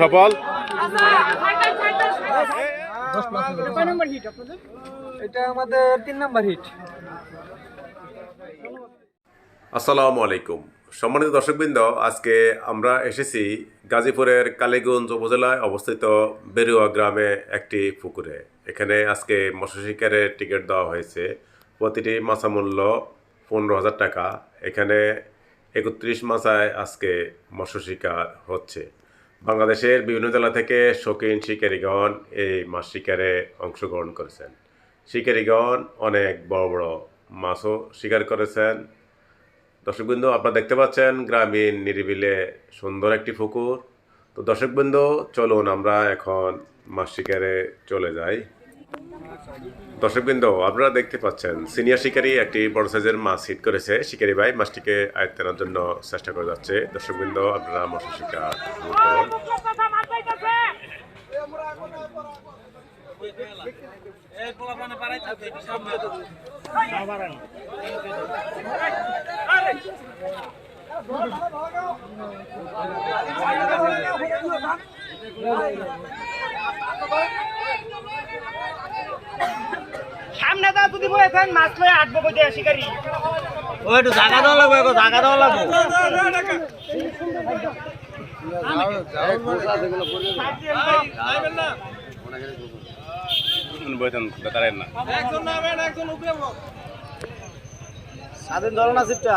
সফল আমাদের তিন নাম্বার আসসালামু আলাইকুম। সম্মানিত দর্শকবৃন্দ, আজকে আমরা এসেছি গাজীপুরের কালীগঞ্জ উপজেলায় অবস্থিত বেরুয়া গ্রামে একটি পুকুরে। এখানে আজকে মৎস্য শিকারের টিকিট দেওয়া হয়েছে। প্রতিটি মাছা মূল্য পনেরো হাজার টাকা। এখানে একত্রিশ মাসায় আজকে মৎস্য শিকার হচ্ছে। বাংলাদেশের বিভিন্ন জেলা থেকে শৌখিন শিকারীগণ এই মাছ শিকারে অংশগ্রহণ করেছেন। শিকারীগণ অনেক বড় বড় মাছও শিকার করেছেন। দর্শকবৃন্দ আপনারা দেখতে পাচ্ছেন গ্রামীণ নিরিবিলে সুন্দর একটি পুকুর। তো দর্শকবৃন্দ চলুন আমরা এখন মাছ শিকারে চলে যাই। দর্শকবৃন্দ আপনারা দেখতে পাচ্ছেন সিনিয়র শিকারী একটি বড় সাইজের মাছ হিট করেছে। শিকারী ভাই মাছটিকে আয়ত্তানোর জন্য চেষ্টা করে যাচ্ছে। দর্শকবৃন্দ আপনারা মৎস্য শিকার শুরু করুন সামনে দা যদি বলেছেন মাছ লয়ে আটবো কই দেয় শিকারি। ও একটু জায়গা দেওয়া লাগবে একটু জায়গা দেওয়া লাগবে। স্বাধীন ধরো না। সিটটা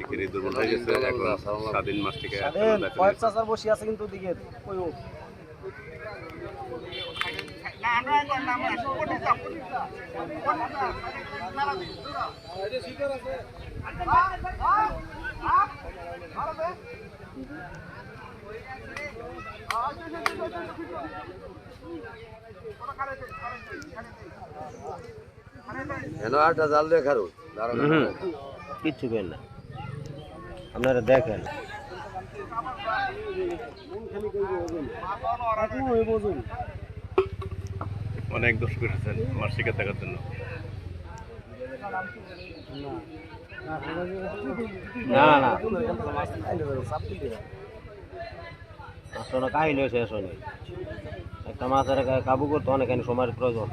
শিকারি দুর্বল হয়ে গেছে এখন স্বাধীন চাষার বসে আছে কিন্তু দিকে ওই ও। হুম, কিচ্ছু কেন না। আপনারা দেখেন। অনেক দর্শক এসেছেন মাছ শিকার দেখার জন্য। না না। আসলে কাহিনী হয়েছে আসলে একটা মাছের কাবু করতে অনেকখানি সময়ের প্রয়োজন।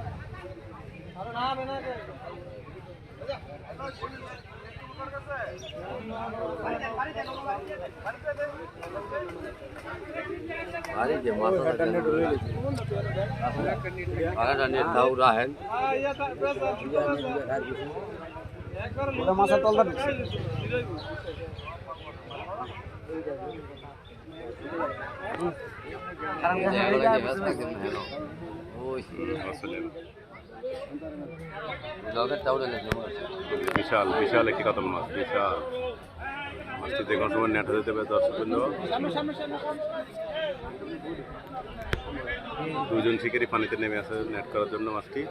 মাছের তলটা আসলে বিশাল বিশাল একটি কত মাছ বিশাল। মাছটি দেখুন সময় নেট হতে হবে দর্শক দুজন শিকারি পানিতে নেমে আসে নেট করার জন্য মাছটি।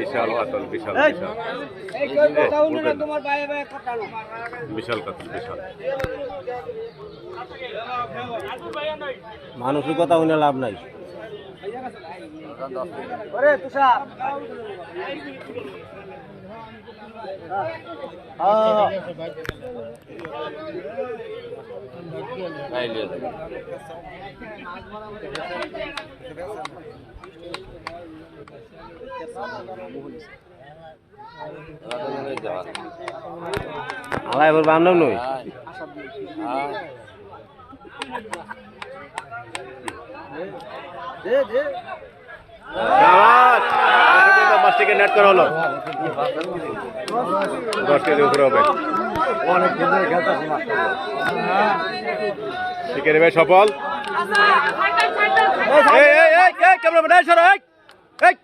বিশাল কাতল বিশাল বিশাল। বিশাল কাতল বিশাল। মানুষের কথা শুনে লাভ নাই। আলাই বান্ধব নই শাবাশ! দর্শকবৃন্দ, মাছটিকে নেট করা হলো। দশ কেজি উপরে হবে। অনেক দিন ধরে খেলতেছি মাছটা শিকারি ভাই সফল এই এই এই। এই ক্যামেরাম্যান এই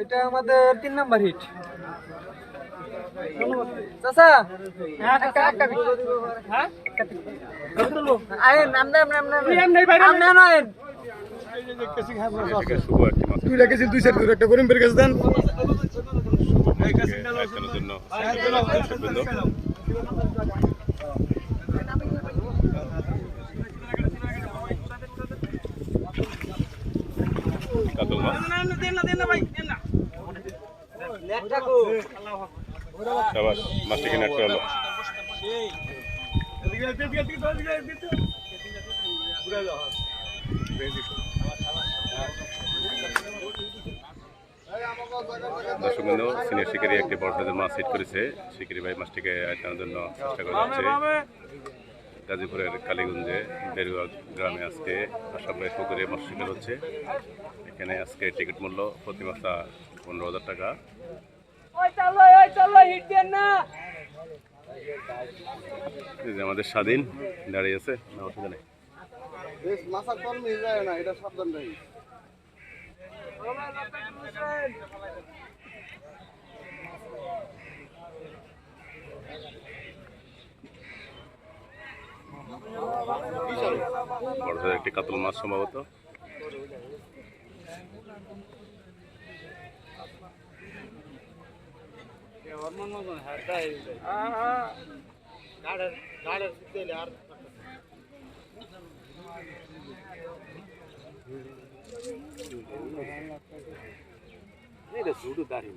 এটা আমাদের তিন নাম্বার হিট। চাচা একটা একটা হ্যাঁ? আয়েন আমনে আমনে আমনে আমনে আয়েন। দুই রেখেছি দুই একটা করিম বের গেছে দেন। আয়োজনের জন্য দর্শকবৃন্দ কাতল মাছ হলো দর্শকবৃন্দ সিনিয়র শিকারি একটি বড় মাছ হিট করেছে। শিকারি ভাই মাছটিকে আটকানোর জন্য চেষ্টা করা হচ্ছে গাজীপুরের কালীগঞ্জে বেরুয়া গ্রামে আজকে ভাই পুকুরে মাছ হচ্ছে। এখানে আজকে টিকিট মূল্য প্রতি মাসা পনেরো হাজার টাকা। ওই চলো ওই চলো হিট দেন যে আমাদের স্বাধীন দাঁড়িয়ে আছে না অসুবিধা নেই।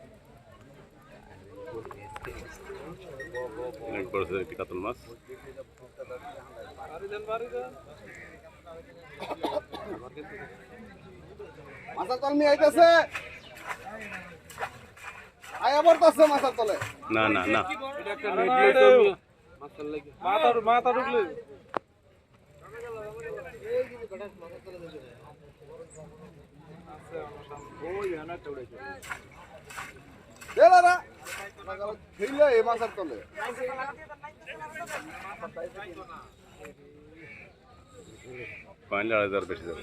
অনেক বড় সাইজের একটি কাতল মাছ মাছার তল মি আইতাছে আয়া পড়তাছে মাছার তলে না না না দেলারা খেইলে এই মাছার তলে ফাইনাল আড়াই হাজার বেশি যাবে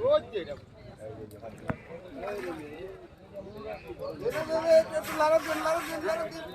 ওরা জানে তো লাগাত দেন লাগাত দেন লাগাত দেন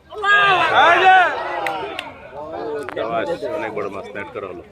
অনেক বড় মাছ নেট করা হলো।